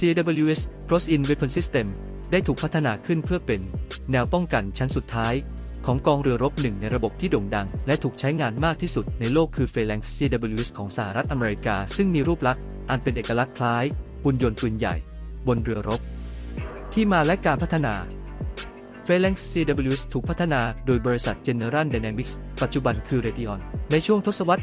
CWS Cross-in Weapon System ได้ถูกพัฒนาขึ้นเพื่อเป็นแนวป้องกันชั้นสุดท้าย ของกองเรือรบหนึ่งในระบบที่โด่งดัง และถูกใช้งานมากที่สุดในโลกคือ Phalanx CWS ของสหรัฐอเมริกา ซึ่งมีรูปลักษณ์อันเป็นเอกลักษณ์คล้ายหุ่นยนต์ปืนใหญ่ บนเรือรบ ที่มาและการพัฒนา Phalanx CWS ถูกพัฒนาโดยบริษัท General Dynamics ปัจจุบันคือ Raytheon ในช่วงทศวรรษ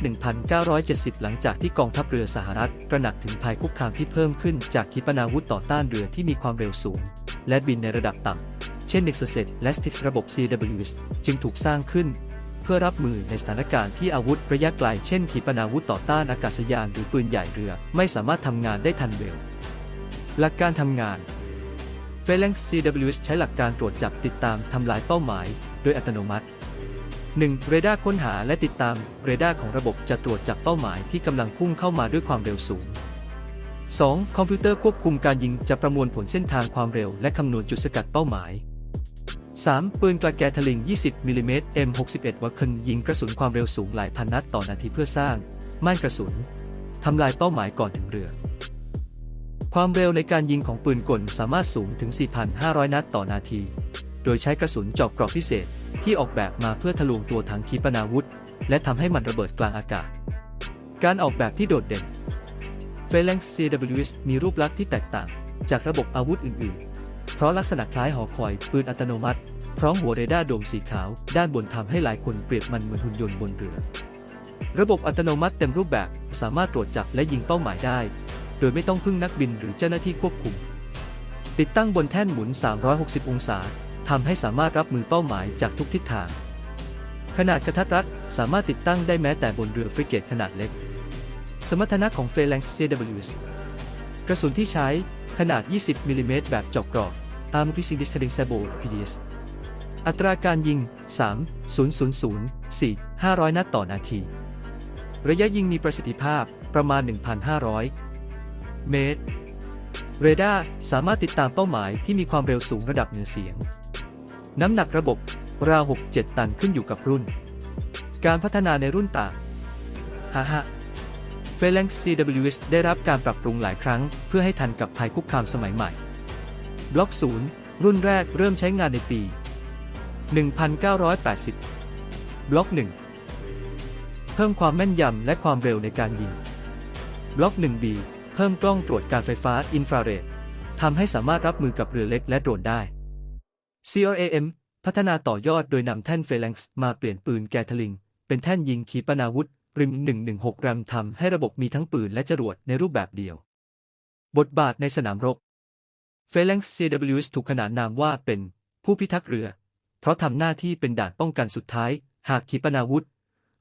1970 หลังจากที่กองทัพเรือสหรัฐตระหนักถึงภัยคุกคามที่เพิ่มขึ้นจากขีปนาวุธต่อต้านเรือที่มีความเร็วสูง และบินในระดับต่ำ เช่น Nexus และ Styx ระบบ CWS จึงถูกสร้างขึ้น เพื่อรับมือในสถานการณ์ที่อาวุธระยะไกล เช่น ขีปนาวุธต่อต้านอากาศยานหรือปืนใหญ่เรือ ไม่สามารถทำงานได้ทันเร็ว หลักการทำงาน Phalanx CWS ใช้หลักการตรวจจับติดตามทำลายเป้าหมาย โดยอัตโนมัติ 1. เรดาร์ค้นหาและติดตาม เรดาร์ของระบบจะตรวจจับเป้าหมายที่กำลังพุ่งเข้ามาด้วยความเร็วสูง 2. คอมพิวเตอร์ควบคุมการยิงจะประมวลผลเส้นทางความเร็วและคำนวณจุดสกัดเป้าหมาย 3. ปืนกระแกทะลิง 20 มิลลิเมตร M61 วัคเคิลยิงกระสุนความเร็วสูงหลายพันนัดต่อนาทีเพื่อสร้าง ม่านกระสุน ทำลายเป้าหมายก่อนถึงเรือ ความเร็วในการยิงของปืนกลสามารถสูงถึง 4,500 นัดต่อนาที โดยใช้กระสุนเจาะกรอบพิเศษที่ออกแบบมาเพื่อทะลวงตัวถังขีปนาวุธ และทำให้มันระเบิดกลางอากาศ การออกแบบที่โดดเด่น Phalanx CWS มีรูปลักษณ์ที่แตกต่างจากระบบอาวุธอื่นๆ เพราะลักษณะคล้ายหอคอยปืนอัตโนมัติ พร้อมหัวเรดาร์โดมสีขาว ด้านบนทำให้หลายคนเปรียบมันเหมือนหุ่นยนต์บนเรือ ระบบอัตโนมัติเต็มรูปแบบสามารถตรวจจับและยิงเป้าหมายได้ โดยไม่ต้องพึ่งนักบินหรือเจ้าหน้าที่ควบคุม ติดตั้งบนแท่นหมุน 360 องศา ทำให้สามารถรับมือเป้าหมายจากทุกทิศทาง ขนาดกระทัดรัดสามารถติดตั้งได้แม้แต่บนเรือฟริเกตขนาดเล็ก สมรรถนะของ Phalanx CWS กระสุนที่ใช้ขนาด 20มิลลิเมตรแบบเจาะกรอบ Arm Piercing Distinguishable PDS อัตราการยิง 3 0 0 0 4 500 นัดต่อนาที ระยะยิงมีประสิทธิภาพประมาณ 1,500 เมตร เรดาร์สามารถติดตามเป้าหมายที่มีความเร็วสูงระดับเหนือเสียง น้ำหนักระบบราว 6-7 ตันขึ้นอยู่กับรุ่น การพัฒนาในรุ่นต่างฮ่าฮ่า Phalanx CWS ได้รับการปรับปรุงหลายครั้ง เพื่อให้ทันกับภัยคุกคามสมัยใหม่ บล็อก 0 รุ่นแรกเริ่มใช้งานในปี 1980 บล็อก 1 เพิ่มความแม่นยำและความเร็วในการยิง บล็อก 1B เพิ่มกล้องตรวจการไฟฟ้าอินฟราเรดทำให้สามารถรับมือกับเรือเล็กและโดรนได้ CRAM พัฒนาต่อยอดโดยนำแท่น Phalanx มาเปลี่ยนปืนแกทลิง เป็นแท่นยิงขีปนาวุธริม 116 รัมทำให้ระบบมีทั้งปืนและจรวดในรูปแบบเดียว บทบาทในสนามรบ Phalanx CWS ถูกขนานนามว่าเป็นผู้พิทักษ์เรือ เพราะทำหน้าที่เป็นด่านป้องกันสุดท้าย หากขีปนาวุธ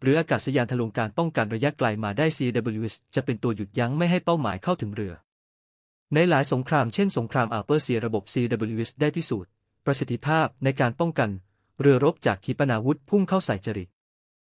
หรืออากาศยานทะลวงการป้องกันระยะไกลมาได้ CWS จะเป็นตัวหยุดยั้งไม่ให้เป้าหมายเข้าถึงเรือ ในหลายสงครามเช่นสงครามอัลเปอร์เซียระบบ CWS ได้พิสูจน์ ประสิทธิภาพในการป้องกัน เรือรบจากขีปนาวุธพุ่งเข้าใส่จริต